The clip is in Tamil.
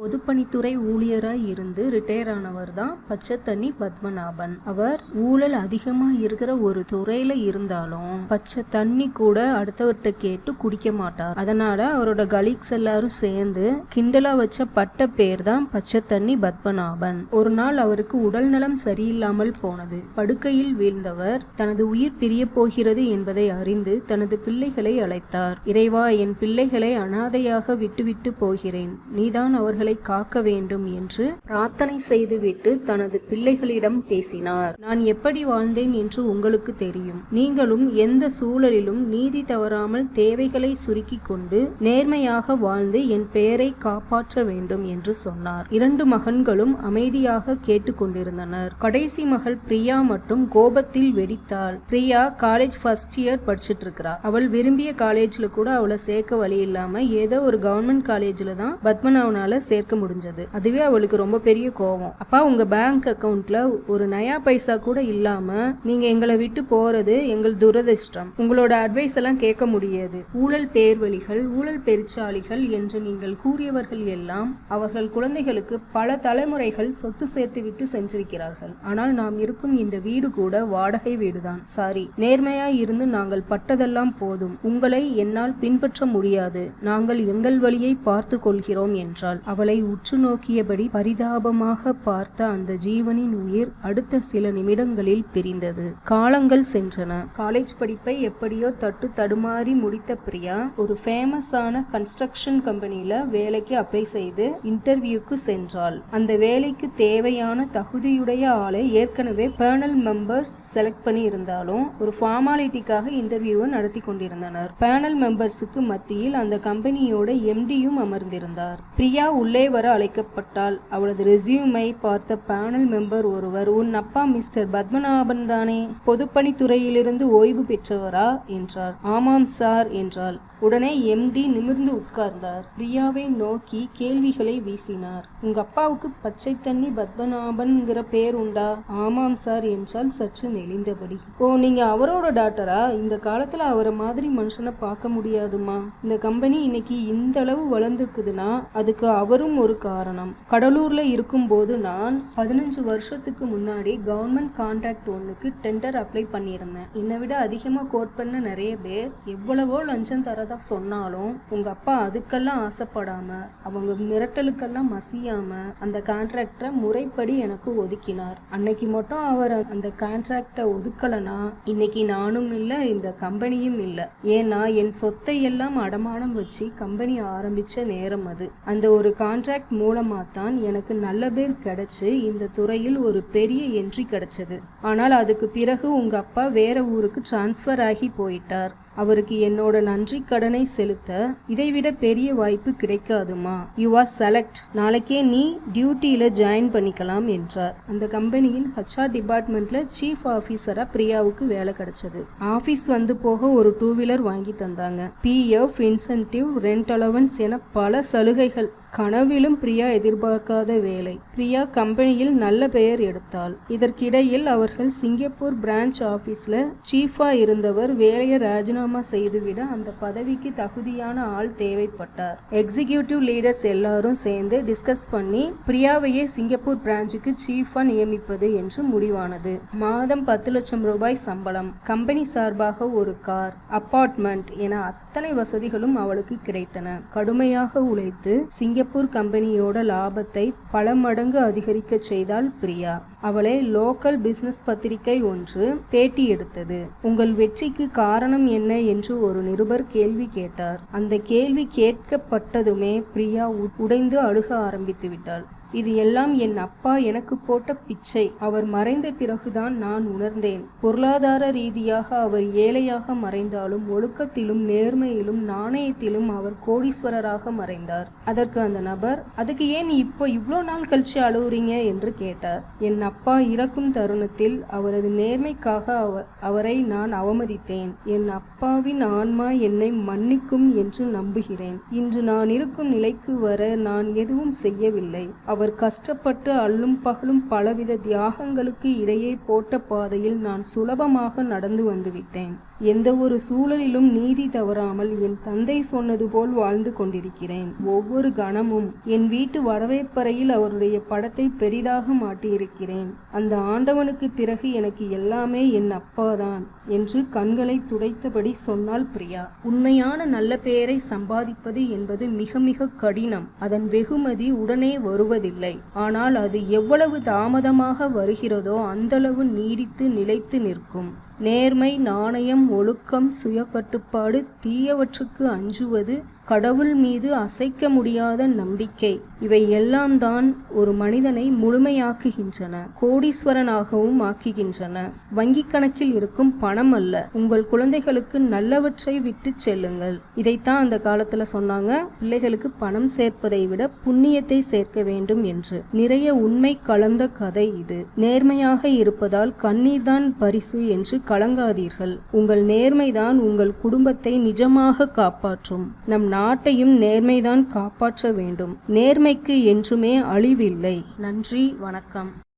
பொதுப்பணித்துறை ஊழியராய் இருந்து ரிட்டையர் ஆனவர் தான் பச்சைத்தண்ணி பத்மநாபன். அவர் ஊழல் அதிகமாக இருக்கிற ஒரு துறையில இருந்தாலும் பச்சை தண்ணி கூட அடுத்தவர்கிட்ட கேட்டு குடிக்க மாட்டார். அதனால அவரோட கலீக்ஸ் எல்லாரும் சேர்ந்து கிண்டலா வச்ச பட்ட பேர் தான் பச்சை தண்ணி பத்மநாபன். ஒரு நாள் அவருக்கு உடல் நலம் சரியில்லாமல் போனது. படுக்கையில் வீழ்ந்தவர் தனது உயிர் பிரிய போகிறது என்பதை அறிந்து தனது பிள்ளைகளை அழைத்தார். இறைவா என் பிள்ளைகளை அனாதையாக விட்டுவிட்டு போகிறேன். நீதான் அவர்களை காக்க வேண்டும் என்று பிரார்த்தனை செய்துவிட்டு தனது பிள்ளைகளிடம் பேசினார். நான் எப்படி வாழ்ந்தேன் என்று உங்களுக்கு தெரியும். நீங்களும் எந்த சூழலிலும் நீதி தவறாமல் தேவைகளை சுருக்கிக் கொண்டு நேர்மையாக வாழ்ந்து என் பெயரை காப்பாற்ற வேண்டும் என்று சொன்னார். இரண்டு மகன்களும் அமைதியாக கேட்டுக்கொண்டிருந்தனர். கடைசி மகள் பிரியா மட்டும் கோபத்தில் வெடித்தாள். பிரியா காலேஜ் ஃபர்ஸ்ட் இயர் படிச்சிட்டு இருக்கிறா அவள் விரும்பிய காலேஜ்ல கூட அவளை சேர்க்க வழி இல்லாம ஏதோ ஒரு கவர்மெண்ட் காலேஜ்ல தான் பத்மநாபனால சேர்க்க முடிஞ்சது. அதுவே அவளுக்கு ரொம்ப பெரிய கோவம். அப்பா உங்க பேங்க் அக்கவுண்ட்ல ஒரு நயா பைசா கூட இல்லாம நீங்க எங்களை விட்டு போறது எங்கள் துரதிர்ஷ்டம். உங்களோட அட்வைஸ் எல்லாம் கேட்க முடியாது. ஊழல் பேர்வழிகள் ஊழல் பெருச்சாளிகள் என்று நீங்கள் கூறியவர்கள் எல்லாம் அவர்கள் குழந்தைகளுக்கு பல தலைமுறைகள் சொத்து சேர்த்து விட்டு சென்றிருக்கிறார்கள். ஆனால் நாம் இருக்கும் இந்த வீடு கூட வாடகை வீடுதான். சாரி நேர்மையா இருந்து நாங்கள் பட்டதெல்லாம் போதும். உங்களை என்னால் பின்பற்ற முடியாது. நாங்கள் எங்கள் வழியை பார்த்து கொள்கிறோம் என்றால் அவளை உற்று நோக்கியபடி பரிதாபமாக பார்த்த அந்த ஜீவனின் உயிர் அடுத்த சில நிமிடங்களில் பிரிந்தது. காலங்கள் சென்றன. காலேஜ் படிப்பை எப்படியோ தட்டு தடுமாறி முடித்த பிரியா ஒரு ஃபேமஸான கன்ஸ்ட்ரக்ஷன் கம்பெனியில வேலைக்கு அப்ளை செய்து இன்டர்வியூக்கு சென்றாள். அந்த வேலைக்கு தேவையான தகுதியுடைய ஆளை ஏற்கனவே பேனல் மெம்பர்ஸ் செலக்ட் பண்ணி இருந்தாலும் ஒரு ஃபார்மாலிட்டிக்காக இன்டர்வியூவை நடத்தி கொண்டிருந்தனர். பேனல் மெம்பர்ஸுக்கு மத்தியில் அந்த கம்பெனியோட எம்டியும் அமர்ந்திருந்தார். பிரியா உள்ள வர அழைக்கப்பட்டாள். அவளது ரெசியூமை பார்த்த பேனல் மெம்பர் ஒருவர் உன் அப்பா மிஸ்டர் பத்மநாபன் தானே? பொதுப்பணித்துறையிலிருந்து ஓய்வு பெற்றவரா? என்றார். ஆமாம் சார் என்றாள். உடனே எம்டி நிமிர்ந்து உட்கார்ந்தார். பிரியாவை நோக்கி கேள்விகளை வீசினார். உங்க அப்பாவுக்கு பச்சை தண்ணி பத்மநாபன்ங்கிற பேர் உண்டா? ஆமாம் சார் என்றால் சற்று நெளிந்தபடி ஓ நீங்க அவரோட டாக்டரா? இந்த காலத்துல அவரை மாதிரி மனுஷனை பார்க்க முடியாதுமா இந்த கம்பெனி இன்னைக்கு இந்த அளவு வளர்ந்துருக்குதுன்னா அதுக்கு அவர் அவரும் ஒரு காரணம். கடலூரில் இருக்கும்போது நான் பதினஞ்சு வருஷத்துக்கு முன்னாடி கவர்மெண்ட் கான்ட்ராக்ட் ஒன்றுக்கு டெண்டர் அப்ளை பண்ணியிருந்தேன். என்னை விட அதிகமாக கோட் பண்ண நிறைய பேர் எவ்வளவோ லஞ்சம் தரதா சொன்னாலும் உங்கள் அப்பா அதுக்கெல்லாம் ஆசைப்படாமல் அவங்க மிரட்டலுக்கெல்லாம் மசியாமல் அந்த கான்ட்ராக்டரை முறைப்படி எனக்கு ஒதுக்கினார். அன்னைக்கு மட்டும் அவர் அந்த கான்ட்ராக்டை ஒதுக்கலைன்னா இன்னைக்கு நானும் இல்லை இந்த கம்பெனியும் இல்லை. ஏன்னா என் சொத்தை எல்லாம் அடமானம் வச்சு கம்பெனி ஆரம்பித்த நேரம் அது. அந்த ஒரு கான்ட்ராக்ட் மூலமாக தான் எனக்கு நல்ல பேர் கிடச்சி இந்த துறையில் ஒரு பெரிய என்ட்ரி கிடைச்சது. ஆனால் அதுக்கு பிறகு உங்கள் அப்பா வேற ஊருக்கு டிரான்ஸ்ஃபர் ஆகி போயிட்டார். அவருக்கு என்னோட நன்றி கடனை செலுத்த இதைவிட பெரிய வாய்ப்பு கிடைக்காதுமா? யூ ஆர் செலக்ட் நாளைக்கே நீ டியூட்டியில் ஜாயின் பண்ணிக்கலாம் என்றார். அந்த கம்பெனியின் ஹச்ஆர் டிபார்ட்மெண்ட்ல சீஃப் ஆஃபீஸரா பிரியாவுக்கு வேலை கிடைச்சது. ஆஃபீஸ் வந்து போக ஒரு டூ வீலர் வாங்கி தந்தாங்க. பிஎஃப் இன்சென்டிவ் ரெண்ட் அலவன்ஸ் என பல சலுகைகள். கனவிலும் பிரியா எதிர்பார்க்காத வேலை. பிரியா கம்பெனியில் நல்ல பெயர் எடுத்தாள். இதற்கிடையில் அவர்கள் சிங்கப்பூர் பிரான்ச் ஆஃபீஸில் சீஃபாக இருந்தவர் வேலையை ராஜினாமா செய்துவிட அந்த பதவிக்கு தகுதியான ஆள் தேவைப்பட்டார். எக்ஸிகியூட்டிவ் லீடர்ஸ் எல்லாரும் சேர்ந்து டிஸ்கஸ் பண்ணி பிரியாவையே சிங்கப்பூர் பிரான்ச்சுக்கு சீஃபா நியமிப்பது என்று முடிவானது. மாதம் பத்து லட்சம் ரூபாய் சம்பளம். கம்பெனி சார்பாக ஒரு கார் அப்பார்ட்மெண்ட் என அத்தனை வசதிகளும் அவளுக்கு கிடைத்தன. கடுமையாக உழைத்து சிங்கப்பூர் கம்பெனியோட லாபத்தை பல மடங்கு அதிகரிக்க செய்தால் பிரியா. அவளை லோக்கல் பிசினஸ் பத்திரிகை ஒன்று பேட்டி எடுத்தது. உங்கள் வெற்றிக்கு காரணம் என்ன என்று ஒரு நிருபர் கேள்வி கேட்டார். அந்த கேள்வி கேட்கப்பட்டதுமே பிரியா உடைந்து அழுக ஆரம்பித்து விட்டாள் இது எல்லாம் என் அப்பா எனக்கு போட்ட பிச்சை. அவர் மறைந்த பிறகுதான் நான் உணர்ந்தேன். பொருளாதார ரீதியாக அவர் ஏழையாக மறைந்தாலும் ஒழுக்கத்திலும் நேர்மையிலும் நாணயத்திலும் அவர் கோடீஸ்வரராக மறைந்தார். அதற்கு அந்த நபர் அதுக்கு ஏன் இப்போ இவ்வளோ நாள் கழிச்சு அழுவுறீங்க? என்று கேட்டார். என் அப்பா இறக்கும் தருணத்தில் அவரது நேர்மைக்காக அவர் அவரை நான் அவமதித்தேன். என் அப்பாவின் ஆன்மா என்னை மன்னிக்கும் என்று நம்புகிறேன். இன்று நான் இருக்கும் நிலைக்கு வர நான் எதுவும் செய்யவில்லை. அவர் கஷ்டப்பட்டு அள்ளும் பகலும் பலவித தியாகங்களுக்கு இடையே போட்ட பாதையில் நான் சுலபமாக நடந்து வந்துவிட்டேன். எந்த ஒரு சூழலிலும் நீதி தவறாமல் என் தந்தை சொன்னது போல் வாழ்ந்து கொண்டிருக்கிறேன். ஒவ்வொரு கணமும் என் வீட்டு வரவேற்பறையில் அவருடைய படத்தை பெரிதாக மாட்டியிருக்கிறேன். அந்த ஆண்டவனுக்கு பிறகு எனக்கு எல்லாமே என் அப்பாதான் என்று கண்களை துடைத்தபடி சொன்னாள் பிரியா. உண்மையான நல்ல பெயரை சம்பாதிப்பது என்பது மிக மிக கடினம். அதன் வெகுமதி உடனே வருவதில்லை. ஆனால் அது எவ்வளவு தாமதமாக வருகிறதோ அந்தளவு நீடித்து நிலைத்து நிற்கும். நேர்மை நாணயம் ஒழுக்கம் சுயக்கட்டுப்பாடு தீயவற்றுக்கு அஞ்சுவது கடவுள் மீது அசைக்க முடியாத நம்பிக்கை. இவை எல்லாம் தான் ஒரு மனிதனை முழுமையாக்குகின்றன கோடீஸ்வரனாகவும் ஆக்குகின்றன. வங்கிக் கணக்கில் இருக்கும் பணம் அல்ல உங்கள் குழந்தைகளுக்கு நல்லவற்றை விட்டு செல்லுங்கள். இதைத்தான் அந்த காலத்துல சொன்னாங்க பிள்ளைகளுக்கு பணம் சேர்ப்பதை விட புண்ணியத்தை சேர்க்க வேண்டும் என்று. நிறைய உண்மை கலந்த கதை இது. நேர்மையாக இருப்பதால் கண்ணீர்தான் பரிசு என்று கலங்காதீர்கள். உங்கள் நேர்மைதான் உங்கள் குடும்பத்தை நிஜமாக காப்பாற்றும். நம் நாட்டையும் நேர்மைதான் காப்பாற்ற வேண்டும். நேர்மைக்கு என்றுமே அழிவில்லை. நன்றி வணக்கம்.